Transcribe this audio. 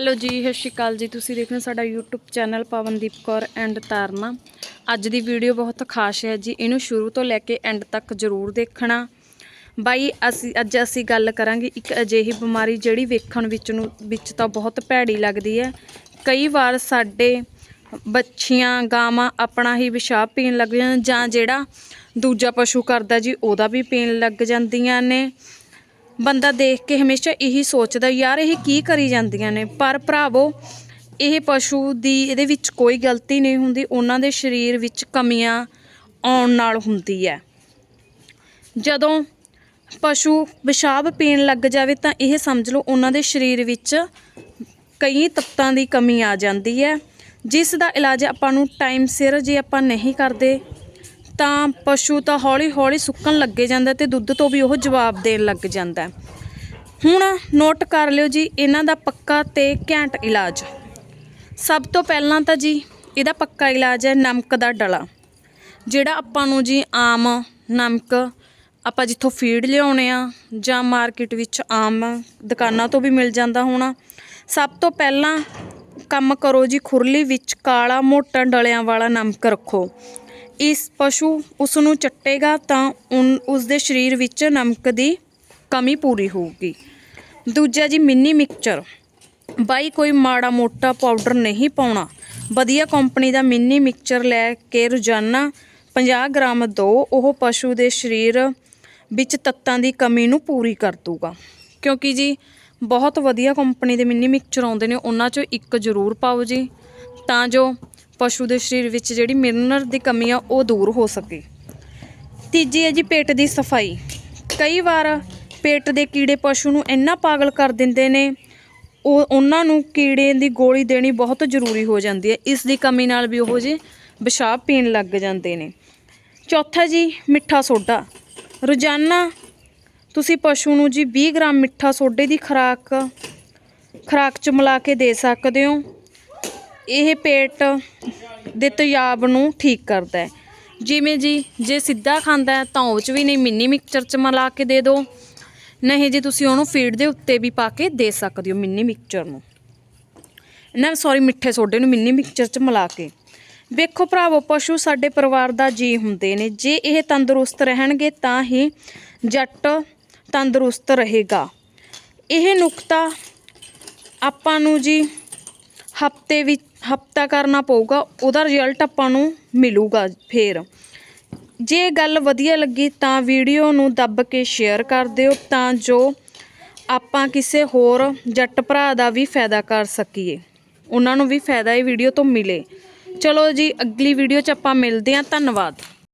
Hello ਜੀ, ਸਤਿ ਸ਼੍ਰੀ ਅਕਾਲ ਜੀ। ਤੁਸੀਂ ਦੇਖ ਰਹੇ ਹੋ ਸਾਡਾ YouTube channel Pavandeep Kaur and Tarna. ਅੱਜ ਦੀ ਵੀਡੀਓ ਬਹੁਤ ਖਾਸ ਹੈ ਜੀ। ਇਹਨੂੰ ਸ਼ੁਰੂ ਤੋਂ ਲੈ ਕੇ ਐਂਡ ਤੱਕ ਜ਼ਰੂਰ ਦੇਖਣਾ। ਬਾਈ, ਅਸੀਂ, ਅੱਜ ਅਸੀਂ ਗੱਲ ਕਰਾਂਗੇ ਇੱਕ ਅਜਿਹੀ ਬਿਮਾਰੀ ਜਿਹੜੀ ਵੇਖਣ ਵਿੱਚ ਨੂੰ, ਵਿੱਚ ਤਾਂ ਬਹੁਤ ਭੈੜੀ ਲੱਗਦੀ ਹੈ। ਕਈ ਵਾਰ ਸਾਡੇ ਬੱਚੀਆਂ, ਗਾਵਾਂ ਆਪਣਾ ਹੀ ਪਿਸ਼ਾਬ ਪੀਣ ਲੱਗ ਜਾਂਦੀਆਂ ਜਾਂ ਜਿਹੜਾ ਦੂਜਾ ਪਸ਼ੂ ਕਰਦਾ ਜੀ, ਉਹਦਾ ਵੀ ਪੀਣ ਲੱਗ ਜਾਂਦੀਆਂ ਨੇ। ਬੰਦਾ ਦੇਖ ਕੇ ਹਮੇਸ਼ਾ ਇਹੀ ਸੋਚਦਾ, ਯਾਰ ਇਹ ਕੀ ਕਰੀ ਜਾਂਦੀਆਂ ਨੇ? ਪਰ ਭਰਾਵੋ, ਇਹ ਪਸ਼ੂ ਦੀ ਇਹਦੇ ਵਿੱਚ ਕੋਈ ਗਲਤੀ ਨਹੀਂ ਹੁੰਦੀ। ਉਹਨਾਂ ਦੇ ਸਰੀਰ ਵਿੱਚ ਕਮੀਆਂ ਆਉਣ ਨਾਲ ਹੁੰਦੀ ਹੈ। ਜਦੋਂ ਪਸ਼ੂ ਪਿਸ਼ਾਬ ਪੀਣ ਲੱਗ ਜਾਵੇ ਤਾਂ ਇਹ ਸਮਝ ਲਓ, ਉਹਨਾਂ ਦੇ ਸਰੀਰ ਵਿੱਚ ਕਈ ਤੱਤਾਂ ਦੀ ਕਮੀ ਆ ਜਾਂਦੀ ਹੈ। ਜਿਸ ਦਾ ਇਲਾਜ ਆਪਾਂ ਨੂੰ ਟਾਈਮ ਸਿਰ ਜੇ ਆਪਾਂ ਨਹੀਂ ਕਰਦੇ ਤਾਂ ਪਸ਼ੂ ਤਾਂ ਹੌਲੀ ਹੌਲੀ ਸੁੱਕਣ ਲੱਗੇ ਜਾਂਦਾ ਤੇ ਦੁੱਧ ਤੋਂ ਵੀ ਉਹ ਜਵਾਬ ਦੇਣ ਲੱਗ ਜਾਂਦਾ। ਹੁਣ ਨੋਟ ਕਰ ਲਿਓ ਜੀ, ਇਹਨਾਂ ਦਾ ਪੱਕਾ ਤੇ ਘੈਂਟ ਇਲਾਜ। ਸਭ ਤੋਂ ਪਹਿਲਾਂ ਤਾਂ ਜੀ, ਇਹਦਾ ਪੱਕਾ ਇਲਾਜ ਹੈ ਨਮਕ ਦਾ ਡਲਾ। ਜਿਹੜਾ ਆਪਾਂ ਨੂੰ ਜੀ ਆਮ ਨਮਕ ਆਪਾਂ ਜਿੱਥੋਂ ਫੀਡ ਲਿਆਉਣੇ ਆ ਜਾਂ ਮਾਰਕੀਟ ਵਿੱਚ ਆਮ ਦੁਕਾਨਾਂ ਤੋਂ ਵੀ ਮਿਲ ਜਾਂਦਾ ਹੋਣਾ। ਸਭ ਤੋਂ ਪਹਿਲਾਂ ਕੰਮ ਕਰੋ ਜੀ ਖੁਰਲੀ ਵਿੱਚ ਕਾਲਾ ਮੋਟਾ ਡਲਿਆਂ ਵਾਲਾ ਨਮਕ ਰੱਖੋ। ਇਸ ਪਸ਼ੂ ਉਸ ਨੂੰ ਚੱਟੇਗਾ ਤਾਂ ਉਨ- ਉਸ ਦੇ ਸਰੀਰ ਵਿੱਚ ਨਮਕ ਦੀ ਕਮੀ ਪੂਰੀ ਹੋਊਗੀ। ਦੂਜਾ ਜੀ ਮਿੰਨੀ ਮਿਕਸਚਰ ਬਾਈ, ਕੋਈ ਮਾੜਾ ਮੋਟਾ ਪਾਊਡਰ ਨਹੀਂ ਪਾਉਣਾ। ਵਧੀਆ ਕੰਪਨੀ ਦਾ ਮਿੰਨੀ ਮਿਕਸਚਰ ਲੈ ਕੇ ਰੋਜ਼ਾਨਾ 50 ਗ੍ਰਾਮ ਦਿਓ ਉਹ ਪਸ਼ੂ ਦੇ ਸਰੀਰ ਵਿੱਚ ਤੱਤਾਂ ਦੀ ਕਮੀ ਨੂੰ ਪੂਰੀ ਕਰ ਦੂਗਾ ਕਿਉਂਕਿ ਜੀ, ਬਹੁਤ ਵਧੀਆ ਕੰਪਨੀ ਦੇ ਮਿੰਨੀ ਮਿਕਸਚਰ ਆਉਂਦੇ ਨੇ, ਉਹਨਾਂ ਚੋਂ ਇੱਕ ਜ਼ਰੂਰ ਪਾਓ ਜੀ। ਤਾਂ ਜੋ ਪਸ਼ੂ ਦੇ ਸਰੀਰ ਵਿੱਚ ਜਿਹੜੀ ਮਿਨਰਲ ਦੀ ਕਮੀ ਆ, ਉਹ ਦੂਰ ਹੋ ਸਕੇ। ਤੀਜੀ ਹੈ ਜੀ ਪੇਟ ਦੀ ਸਫ਼ਾਈ। ਕਈ ਵਾਰ ਪੇਟ ਦੇ ਕੀੜੇ ਪਸ਼ੂ ਨੂੰ ਇੰਨਾ ਪਾਗਲ ਕਰ ਦਿੰਦੇ ਨੇ, ਉਹ ਉਹਨਾਂ ਨੂੰ ਕੀੜੇ ਦੀ ਗੋਲੀ ਦੇਣੀ ਬਹੁਤ ਜ਼ਰੂਰੀ ਹੋ ਜਾਂਦੀ ਹੈ। ਇਸ ਦੀ ਕਮੀ ਨਾਲ ਵੀ ਉਹ ਜੀ ਪਿਸ਼ਾਬ ਪੀਣ ਲੱਗ ਜਾਂਦੇ ਨੇ। ਚੌਥਾ ਜੀ, ਮਿੱਠਾ ਸੋਡਾ। ਰੋਜ਼ਾਨਾ ਤੁਸੀਂ ਪਸ਼ੂ ਨੂੰ ਜੀ 20 ਗ੍ਰਾਮ ਮਿੱਠਾ ਸੋਡੇ ਦੀ ਖੁਰਾਕ ਖੁਰਾਕ ਚ ਮਿਲਾ ਕੇ ਦੇ ਸਕਦੇ ਹੋ। ਇਹ ਪੇਟ ਦੇ ਤਿਆਬ ਨੂੰ ਠੀਕ ਕਰਦਾ ਹੈ। ਜਿਵੇਂ ਜੀ, ਜੇ ਸਿੱਧਾ ਖਾਂਦਾ ਹੈ, ਤਾਂ ਉਹ ਚ ਵੀ ਨਹੀਂ, ਮਿੰਨੀ ਮਿਕਸਚਰ ਚ ਮਿਲਾ ਕੇ ਦੇ ਦਿਓ। ਨਹੀਂ ਜੀ, ਤੁਸੀਂ ਉਹਨੂੰ ਫੀਡ ਦੇ ਉੱਤੇ ਵੀ ਪਾ ਕੇ ਦੇ ਸਕਦੇ ਹੋ ਮਿੰਨੀ ਮਿਕਸਚਰ ਨੂੰ। ਨਾ ਸੌਰੀ ਮਿੱਠੇ ਸੋਡੇ ਨੂੰ ਮਿੰਨੀ ਮਿਕਸਚਰ ਚ ਮਿਲਾ ਕੇ। ਵੇਖੋ ਭਰਾਵੋ, ਪਸ਼ੂ ਸਾਡੇ ਪਰਿਵਾਰ ਦਾ ਜੀ ਹੁੰਦੇ ਨੇ। ਜੇ ਇਹ ਤੰਦਰੁਸਤ ਰਹਿਣਗੇ, ਤਾਂ ਹੀ ਜੱਟ ਤੰਦਰੁਸਤ ਰਹੇਗਾ। ਇਹ ਨੁਕਤਾ ਆਪਾਂ ਨੂੰ ਜੀ, ਹਫ਼ਤੇ ਵਿੱਚ ਹਫਤਾ ਕਰਨਾ ਪਊਗਾ, ਉਹਦਾ ਰਿਜ਼ਲਟ ਆਪਾਂ ਨੂੰ ਮਿਲੂਗਾ ਫੇਰ। ਜੇ ਗੱਲ ਵਧੀਆ ਲੱਗੀ ਤਾਂ ਵੀਡੀਓ ਨੂੰ ਦੱਬ ਕੇ ਸ਼ੇਅਰ ਕਰ ਦਿਓ ਤਾਂ ਜੋ ਆਪਾਂ ਕਿਸੇ ਹੋਰ ਜੱਟ ਭਰਾ ਦਾ ਵੀ ਫਾਇਦਾ ਕਰ ਸਕੀਏ। ਉਹਨਾਂ ਨੂੰ ਵੀ ਫਾਇਦਾ ਇਹ ਵੀਡੀਓ ਤੋਂ ਮਿਲੇ। ਚਲੋ ਜੀ, ਅਗਲੀ ਵੀਡੀਓ 'ਚ ਆਪਾਂ ਮਿਲਦੇ ਹਾਂ। ਧੰਨਵਾਦ।